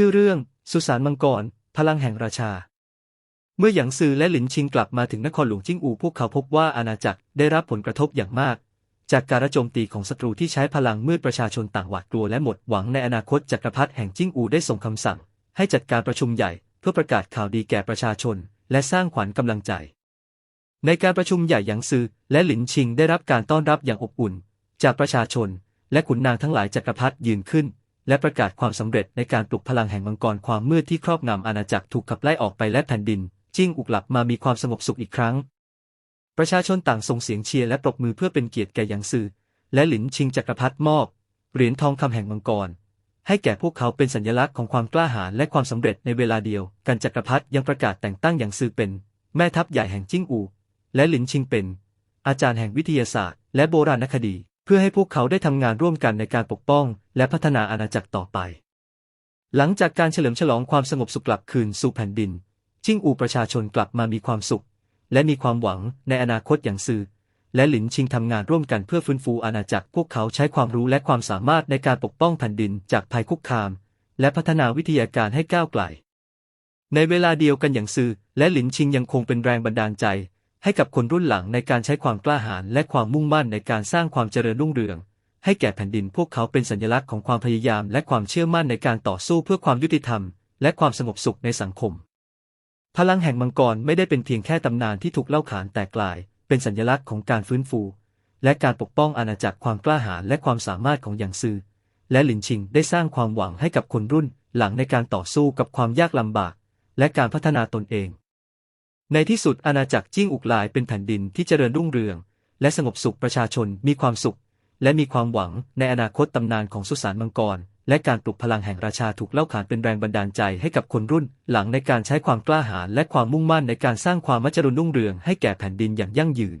ชื่อเรื่อง สุสานมังกร พลังแห่งราชา เมื่อหยางซือและหลินชิงกลับมาถึงนครหลวงจิ้งอูพวกเขาพบว่าอาณาจักรได้รับผลกระทบอย่างมาก จากการโจมตีของศัตรูที่ใช้พลังมืดประชาชนต่างหวาดกลัวและหมดหวังในอนาคตจักรพรรดิแห่งจิ้งอูได้ส่งคำสั่ง ให้จัดการประชุมใหญ่เพื่อประกาศข่าวดีแก่ประชาชน และสร้างขวัญกำลังใจ ในการประชุมใหญ่หยางซือและหลินชิงได้รับการต้อนรับอย่างอบอุ่น จากประชาชน และขุนนางทั้งหลายจักรพรรดิยืนขึ้น และประกาศความสำเร็จในการปลุกพลังแห่งมังกรความมืดที่ครอบงำอาณาจักรถูกขับไล่ออกไปและแผ่นดิน จิ้งอุกหลับมามีความสงบสุขอีกครั้ง ประชาชนต่างส่งเสียงเชียร์และปรบมือเพื่อเป็นเกียรติแก่หยางซือและหลินชิงจักรพรรดิมอบเหรียญทองคำแห่งมังกร ให้แก่พวกเขาเป็นสัญลักษณ์ของความกล้าหาญและความสำเร็จในเวลาเดียวกันจักรพรรดิยังประกาศแต่งตั้งหยางซือเป็น แม่ทัพใหญ่แห่งจิ้งอู และหลินชิงเป็น อาจารย์แห่งวิทยาศาสตร์ และโบราณคดี พื่อให้พวกเขาได้ทำงานร่วมกันในการปกป้อง และพัฒนาอาณาจักรต่อไป หลังจากการเฉลิมฉลองความสงบสุขกลับคืนสู่แผ่นดินจิ้งอูประชาชนกลับมามีความสุข และมีความหวังในอนาคตอย่างซื่อ และหลินชิงทำงานร่วมกันเพื่อฟื้นฟูอาณาจักร พวกเขาใช้ความรู้และความสามารถในการปกป้องแผ่นดินจากภัยคุกคาม และพัฒนาวิทยาการให้ก้าวไกล ในเวลาเดียวกันอย่างซื่อและหลินชิงยังคงเป็นแรงบันดาลใจ ให้กับคนรุ่นหลังในการใช้ความกล้าหาญและความมุ่งมั่นในการสร้างความเจริญรุ่งเรือง ให้แก่แผ่นดินพวกเขาเป็นสัญลักษณ์ของความพยายามและความเชื่อมั่นในการต่อสู้เพื่อความยุติธรรม และความสงบสุขในสังคม พลังแห่งมังกรไม่ได้เป็นเพียงแค่ตำนานที่ถูกเล่าขานแต่กลาย เป็นสัญลักษณ์ของการฟื้นฟู และการปกป้องอาณาจักรความกล้าหาญและความสามารถของหยางซือและหลินชิงได้สร้างความหวังให้กับคนรุ่นหลังในการต่อสู้กับความยากลำบาก และการพัฒนาตนเอง ในที่สุดอาณาจักรจิ้งอุกลายเป็นแผ่นดินที่เจริญรุ่งเรือง และสงบสุขประชาชนมีความสุข และมีความหวังในอนาคตตำนานของสุสานมังกร และการปลุกพลังแห่งราชาถูกเล่าขานเป็นแรงบันดาลใจให้กับคนรุ่น หลังในการใช้ความกล้าหาญและความมุ่งมั่นในการสร้างความมัจจุรนรุ่งเรืองให้แก่แผ่นดินอย่างยั่งยืน